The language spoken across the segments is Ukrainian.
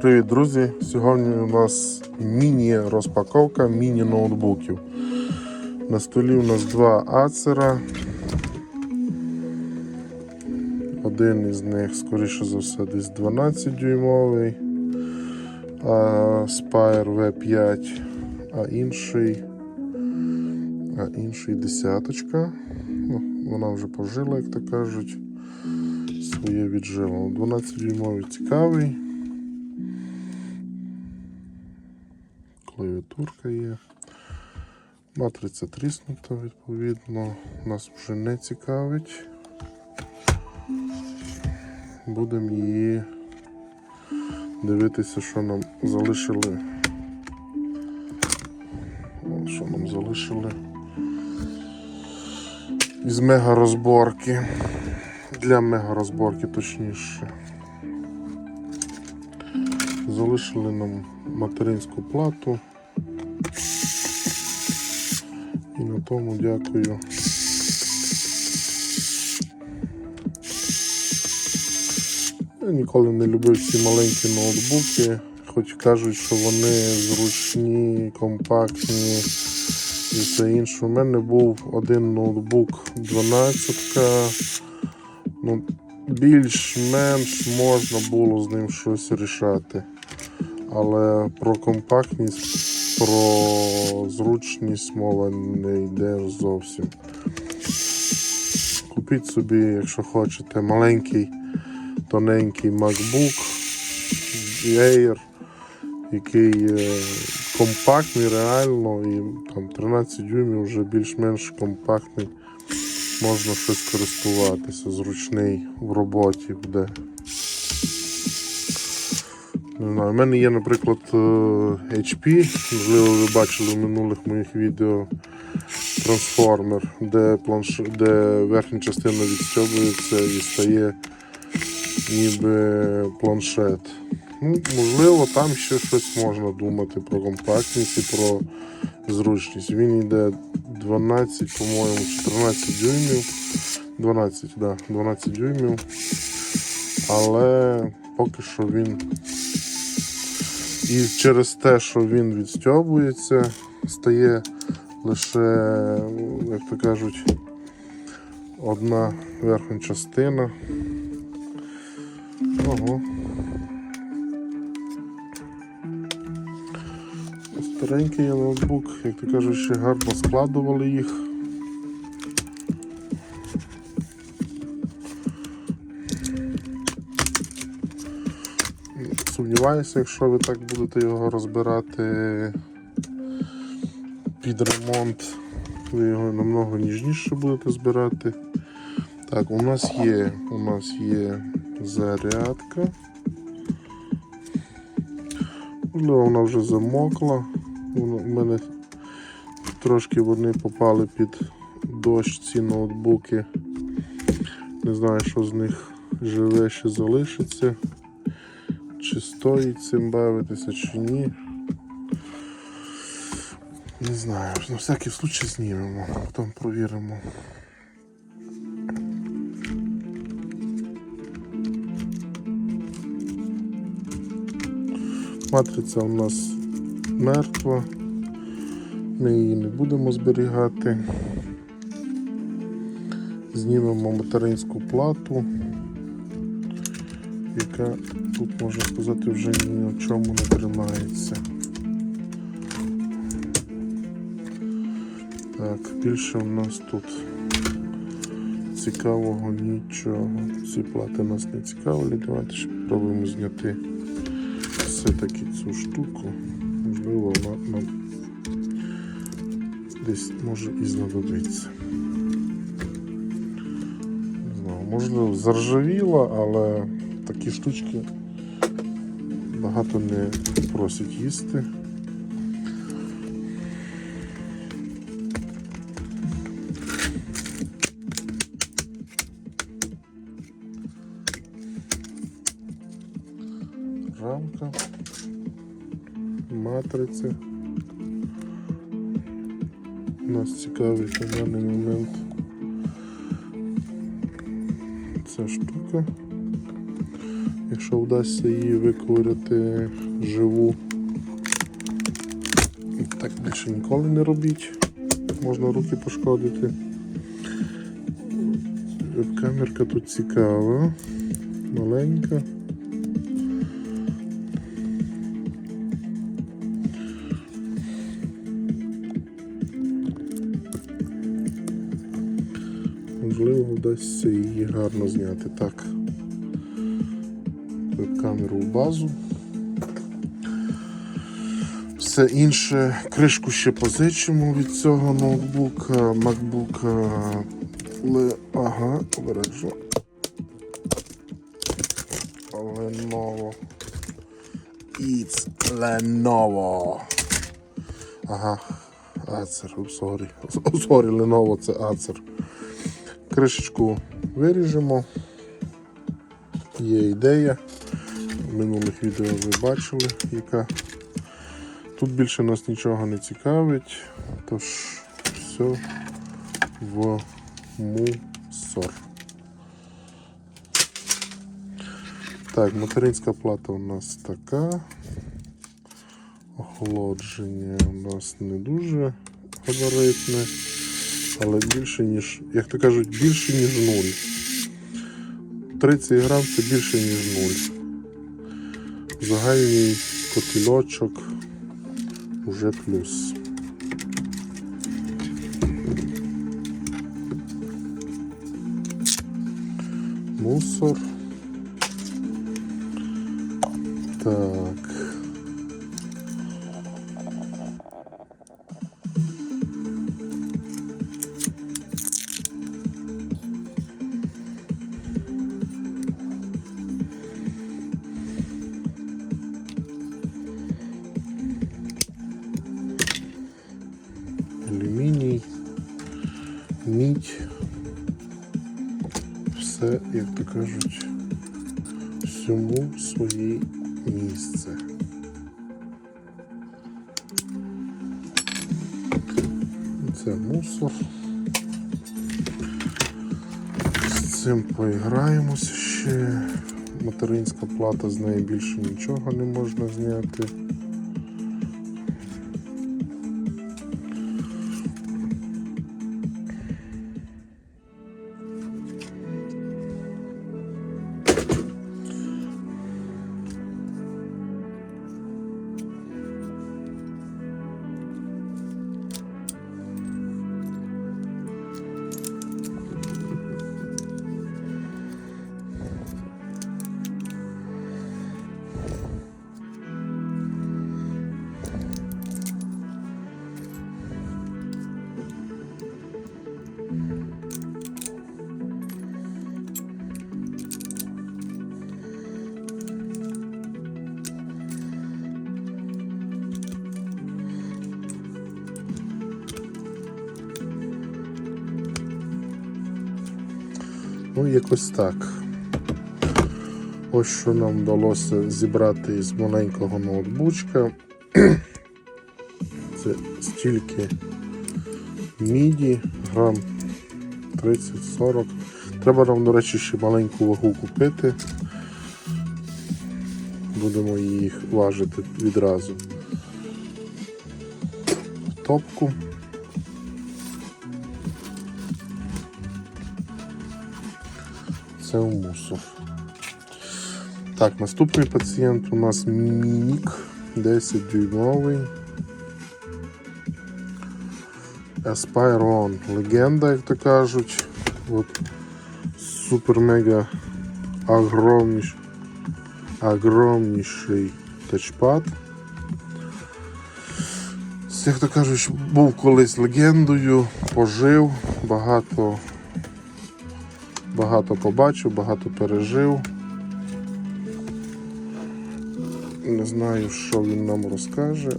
Привіт, друзі! Сьогодні у нас міні-розпаковка міні-ноутбуків. На столі у нас два ацера. Один із них, скоріше за все, десь 12 дюймовий, Spire V5, а інший, а інший десяточка. Ну, вона вже пожила, як то кажуть. Своє віджила. 12 дюймовий клавіатурка є. Матриця тріснута, відповідно, нас вже не цікавить. Будемо її дивитися, що нам залишили. Що нам залишили із мега-розборки. Для мега-розборки точніше. Залишили нам материнську плату. І на тому дякую. Я ніколи не любив ці маленькі ноутбуки, хоч кажуть, що вони зручні, компактні і все інше. У мене був один ноутбук 12. Ну, більш-менш можна було з ним щось рішати. Але про компактність, про зручність мова не йде зовсім. Купіть собі, якщо хочете, маленький, тоненький MacBook Air, який е, компактний реально, і там 13 дюймів вже більш-менш компактний. Можна щось користуватися, зручний в роботі буде. Не знаю, у мене є, наприклад, е, HP, можливо, ви бачили в минулих моїх відео трансформер, де, планш... де верхня частина відстьобується і стає ніби планшет. Ну, можливо, там ще щось можна думати про компактність і про зручність. Він йде 12, по-моєму, 14 дюймів. 12, да, 12 дюймів. Але поки що він і через те, що він відстьобується, стає лише, як то кажуть, одна верхня частина. Ого. Старенький ноутбук, як то кажуть, ще гарно складували їх. Сумніваюся, якщо ви так будете його розбирати під ремонт, ви його намного ніжніше будете збирати. Так, у нас є, у нас є зарядка. Можливо, вона вже замокла. У мене трошки вони попали під дощ ці ноутбуки. Не знаю, що з них живе ще залишиться. Чи стоїть цим бавитися, чи ні. Не знаю, на всякий случай знімемо, потім провіримо. Матриця у нас мертва. Ми її не будемо зберігати. Знімемо материнську плату, яка тут, можна сказати, вже ні на чому не тримається. Так, більше у нас тут цікавого нічого. Ці плати нас не цікавлять. Давайте ще спробуємо зняти все-таки цю штуку. Можливо, вона нам десь може і знадобиться. Не знаю, можливо, заржавіла, але такі штучки багато не просять їсти. Рамка, матриця. Нас цікавить на даний момент ця штука. Якщо вдасться її виковиряти живу. Так більше ніколи не робіть. Можна руки пошкодити. Камерка тут цікава, маленька. Можливо, вдасться її гарно зняти. Так. Базу. Все інше, кришку ще позичимо від цього ноутбука, MacBook. Ле... Ага, обережно. Lenovo. It's Lenovo. Ага. Acer, sorry. Sorry, Lenovo, це Acer. Кришечку виріжемо. Є ідея. Минулих відео ви бачили, яка. Тут більше нас нічого не цікавить, тож все в мусор. Так, материнська плата у нас така. Охолодження у нас не дуже габаритне, але більше, ніж, як то кажуть, більше, ніж нуль. 30 грам це більше, ніж нуль. Загальний котельочок уже плюс. Мусор. Так. Мідь. Все, як то кажуть, всьому своє місце. Це мусор. З цим поіграємося ще. Материнська плата, з неї більше нічого не можна зняти. Ну, якось так. Ось що нам вдалося зібрати з маленького ноутбучка. Це стільки міді, грам 30-40. Треба нам, до речі, ще маленьку вагу купити. Будемо їх важити відразу. Топку. Це в мусор. Так, наступний пацієнт у нас Мінік 10 дюймовий. Aspiron. Легенда, як то кажуть. От супер-мега огромніш, огромніший тачпад. Як то кажуть, був колись легендою, пожив, багато багато побачив, багато пережив. Не знаю, що він нам розкаже.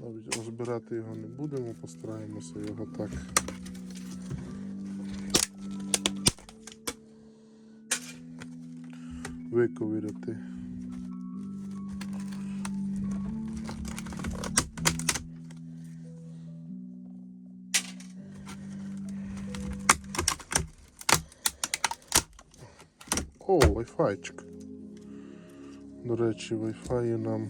Навіть розбирати його не будемо, постараємося його так. Виковиряти. Вайфайчик. До речі, Wi-Fi нам.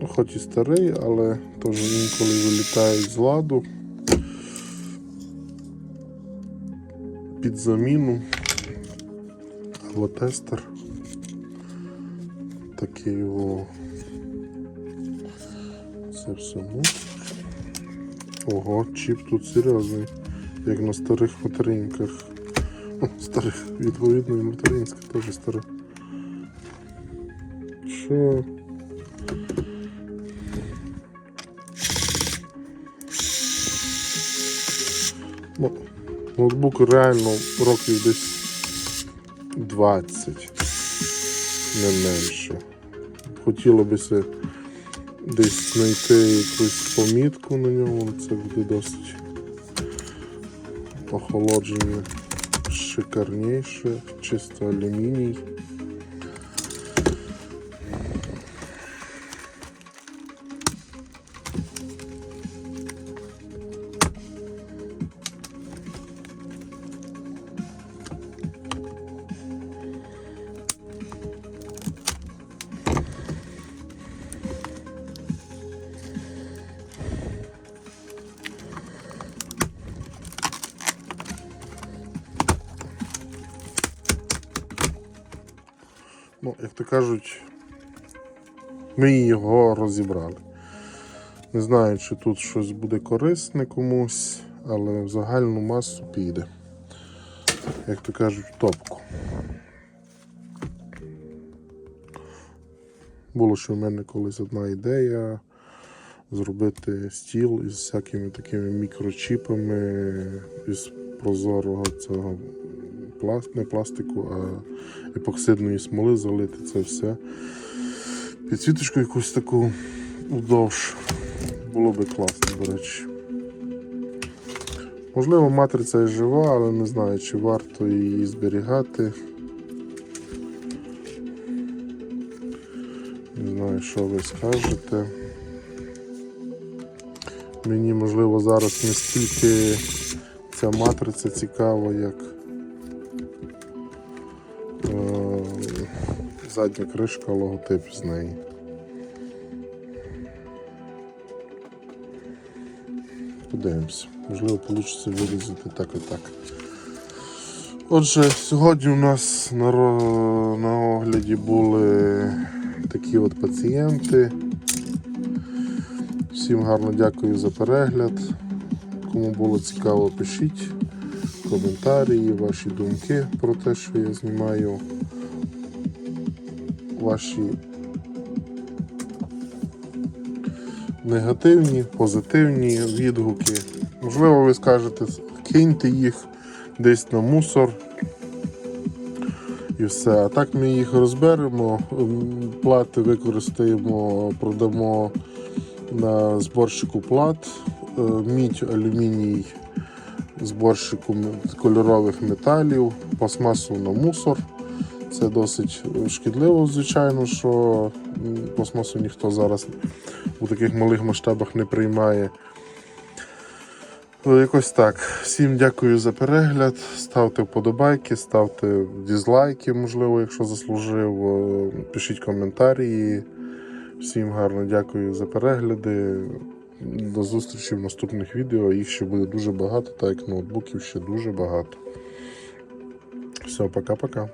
Ну, хоч і старий, але теж інколи вилітають з ладу. Під заміну. Або тестер. Такий його. Це все мусор. Ого, чіп тут серйозний, як на старих материнках. Старих, відповідно, і материнська теж стара. Що? Ну, ноутбук реально років десь 20, не менше. Хотіло би се десь знайти якусь помітку на ньому, це буде досить охолодження шикарніше, чисто алюміній. Ну, як то кажуть, ми його розібрали. Не знаю, чи тут щось буде корисне комусь, але в загальну масу піде. Як то кажуть, в топку. Було ще в мене колись одна ідея зробити стіл із всякими такими мікрочіпами із прозорого цього пласт, не пластику, а епоксидної смоли залити це все. Підсвіточку якусь таку вдовж. Було би класно, до речі. Можливо, матриця і жива, але не знаю, чи варто її зберігати. Не знаю, що ви скажете. Мені можливо зараз не стільки ця матриця цікава, як задня кришка, логотип з неї. Подивимося. Можливо, вийде вирізати так і так. Отже, сьогодні у нас на, на огляді були такі от пацієнти. Всім гарно дякую за перегляд. Кому було цікаво, пишіть коментарі, ваші думки про те, що я знімаю. Ваші негативні, позитивні відгуки. Можливо, ви скажете, киньте їх десь на мусор. І все. А так ми їх розберемо, плати використаємо, продамо на зборщику плат, е, мідь, алюміній, зборщику кольорових металів, пластмасу на мусор. Це досить шкідливо, звичайно, що пластмасу ніхто зараз у таких малих масштабах не приймає. Ну, Якось так. Всім дякую за перегляд. Ставте вподобайки, ставте дізлайки, можливо, якщо заслужив. Е, Пишіть коментарі. Всім гарно дякую за перегляди. До зустрічі в наступних відео. Їх ще буде дуже багато, так як ноутбуків ще дуже багато. Все, пока-пока.